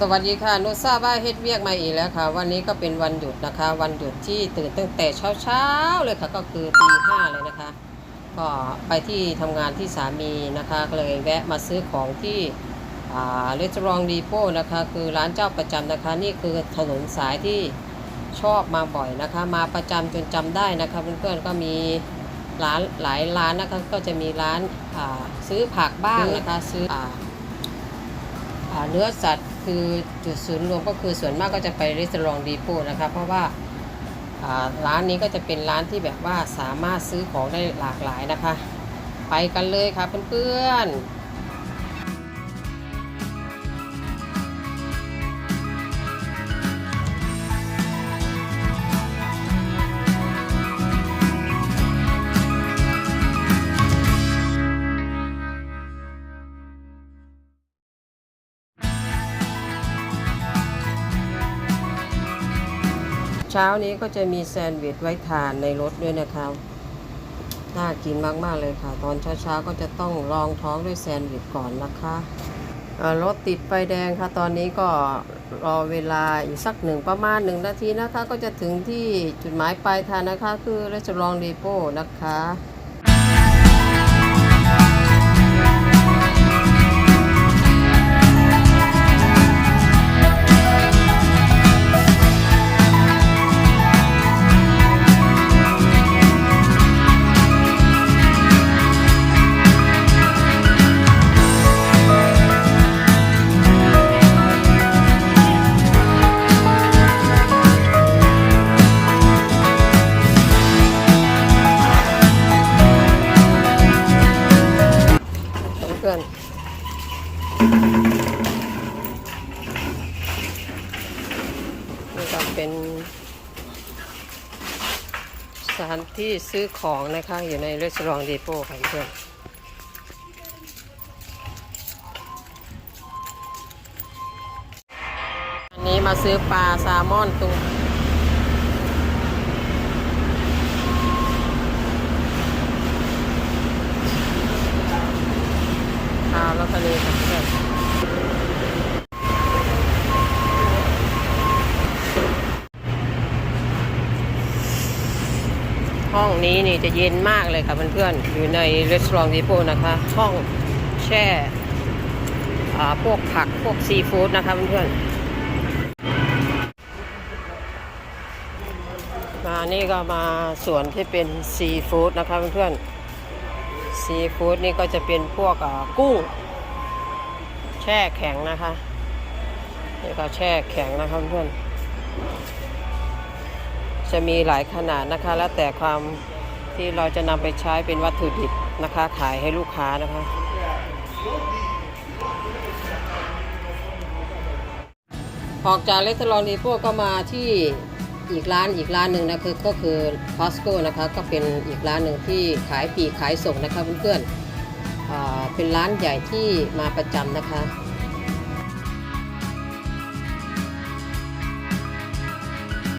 สวัสดีค่ะนุชาบ้าเฮ็ดเวียกมาอีกแล้วค่ะ วันนี้ก็เป็นวันหยุดนะคะ วันหยุดที่ตื่นตั้งแต่เช้าๆเลยค่ะ ก็คือตีห้าเลยนะคะ ก็ไปที่ทำงานที่สามีนะคะก็เลยแวะมาซื้อของที่อ่าเรส a อ r ดีโ t นะคะ คือร้านเจ้าประจำนะคะ นี่คือถนนสายที่ชอบมาบ่อยนะคะ มาประจำจนจำได้นะคะเพื่อนๆก็มีร้านหลายร้านนะคะก็จะมีร้านซื้อผักบ้างนะคะ ซื้อ เนื้อสัตว์คือจุดศูนย์รวมก็คือส่วนมากก็จะไปรีสอร์ทดีโพนะคะเพราะว่าอ่าร้านนี้ก็จะเป็นร้านที่แบบว่าสามารถซื้อของได้หลากหลายนะคะ ไปกันเลยค่ะเพื่อนๆ เช้านี้ก็จะมีแซนด์วิชไว้ทานในรถด้วยนะคะน่ากินมากๆเลยค่ะ ตอนเช้าๆก็จะต้องรองท้องด้วยแซนด์วิชก่อนนะคะรถติดไฟแดงค่ะ ตอนนี้ก็รอเวลาอีกสักหนึ่งประมาณหนึ่งนาทีนะคะ ก็จะถึงที่จุดหมายปลายทางนะคะ คือร e ส t องดีโป้นะคะ นี่ก็เป็น สถานที่ซื้อของนะคะ อยู่ในรีสอร์ทดีโปค่ะเพื่อนอันนี้มาซื้อปลาแซลมอนตัวาวแล้วก็เลยค่ะเพื่อนห้องนี้นี่จะเย็นมากเลยค่ะเพื่อนๆ อยู่ในรีสอร์ทดีโปนะคะ ห้องแช่พวกผักพวกซีฟู้ดนะคะเพื่อนๆ มานี่ก็มาส่วนที่เป็นซีฟู้ดนะคะเพื่อนๆ ซีฟู้ดนี่ก็จะเป็นพวกกุ้ง แช่แข็งนะคะนี่ก็แช่แข็งนะคะเพื่อนจะมีหลายขนาดนะคะ แล้วแต่ความที่เราจะนำไปใช้เป็นวัตถุดิบนะคะ ขายให้ลูกค้านะคะออกจากเลสเตอรองดีพวกก็มาที่อีกร้านอีกร้านหนึ่งนะคือก็คือ Costco นะคะก็เป็นอีกร้านหนึ่งที่ขายปีขายส่งนะคะเพื่อนๆ เป็นร้านใหญ่ที่มาประจำนะคะ